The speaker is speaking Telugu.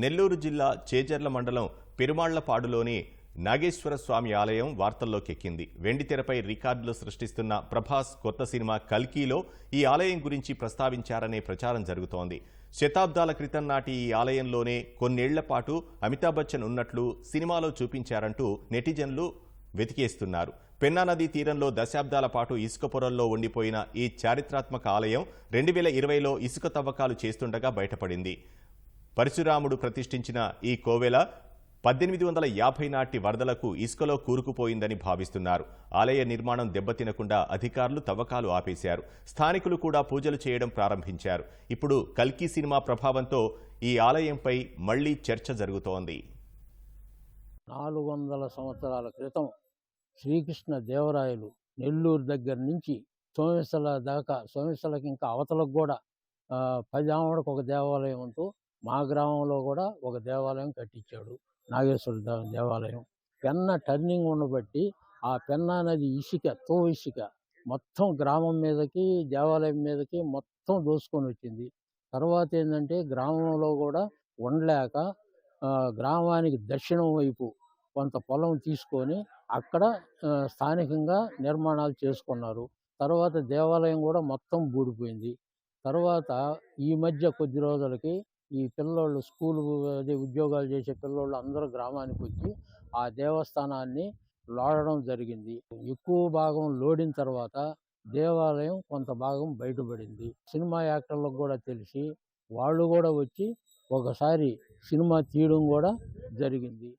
నెల్లూరు జిల్లా చేజర్ల మండలం పెరుమాళ్ళపాడులోని నాగేశ్వర స్వామి ఆలయం వార్తల్లోకెక్కింది. వెండితెరపై రికార్డులు సృష్టిస్తున్న ప్రభాస్ కొత్త సినిమా కల్కీలో ఈ ఆలయం గురించి ప్రస్తావించారనే ప్రచారం జరుగుతోంది. శతాబ్దాల క్రితం నాటి ఈ ఆలయంలోనే కొన్నేళ్ళ పాటు అమితాబ్ బచ్చన్ ఉన్నట్లు సినిమాలో చూపించారంటూ నెటిజన్లు వెతికేస్తున్నారు. పెన్నా నదీ తీరంలో దశాబ్దాల పాటు ఇసుక పొరల్లో ఉండిపోయిన ఈ చారిత్రాత్మక ఆలయం రెండు వేల ఇరవైలో ఇసుక తవ్వకాలు చేస్తుండగా బయటపడింది. పరశురాముడు ప్రతిష్ఠించిన ఈ కోవెల పద్దెనిమిది వందల యాభై నాటి వరదలకు ఇసుకలో కూరుకుపోయిందని భావిస్తున్నారు. ఆలయ నిర్మాణం దెబ్బతినకుండా అధికారులు తవ్వకాలు ఆపేశారు. స్థానికులు కూడా పూజలు చేయడం ప్రారంభించారు. ఇప్పుడు కల్కి సినిమా ప్రభావంతో ఈ ఆలయంపై మళ్ళీ చర్చ జరుగుతోంది. నాలుగు వందల సంవత్సరాల క్రితం శ్రీకృష్ణ దేవరాయలు నెల్లూరు దగ్గర నుంచి సోమేశ్వర దాకా సోమేశ్వరకి ఇంకా అవతలకు కూడా ఆ, పది ఆమడకు ఒక దేవాలయం ఉంటూ మా గ్రామంలో కూడా ఒక దేవాలయం కట్టించాడు. నాగేశ్వర దేవాలయం. పెన్న టర్నింగ్ ఉండబట్టి ఆ పెన్నా నది ఇసుక తో ఇసుక మొత్తం గ్రామం మీదకి దేవాలయం మీదకి మొత్తం దోసుకొని వచ్చింది. తర్వాత ఏంటంటే గ్రామంలో కూడా ఉండలేక గ్రామానికి దక్షిణం వైపు కొంత పొలం తీసుకొని అక్కడ స్థానికంగా నిర్మాణాలు చేసుకున్నారు. తర్వాత దేవాలయం కూడా మొత్తం బూడిపోయింది. తర్వాత ఈ మధ్య కొద్ది రోజులకి ఈ పిల్లోళ్ళు స్కూల్ అదే ఉద్యోగాలు చేసే పిల్లోళ్ళు అందరూ గ్రామానికి వచ్చి ఆ దేవస్థానాన్ని లోడడం జరిగింది. ఎక్కువ భాగం లోడిన తర్వాత దేవాలయం కొంత భాగం బయటపడింది. సినిమా యాక్టర్లకు కూడా తెలిసి వాళ్ళు కూడా వచ్చి ఒకసారి సినిమా తీయడం కూడా జరిగింది.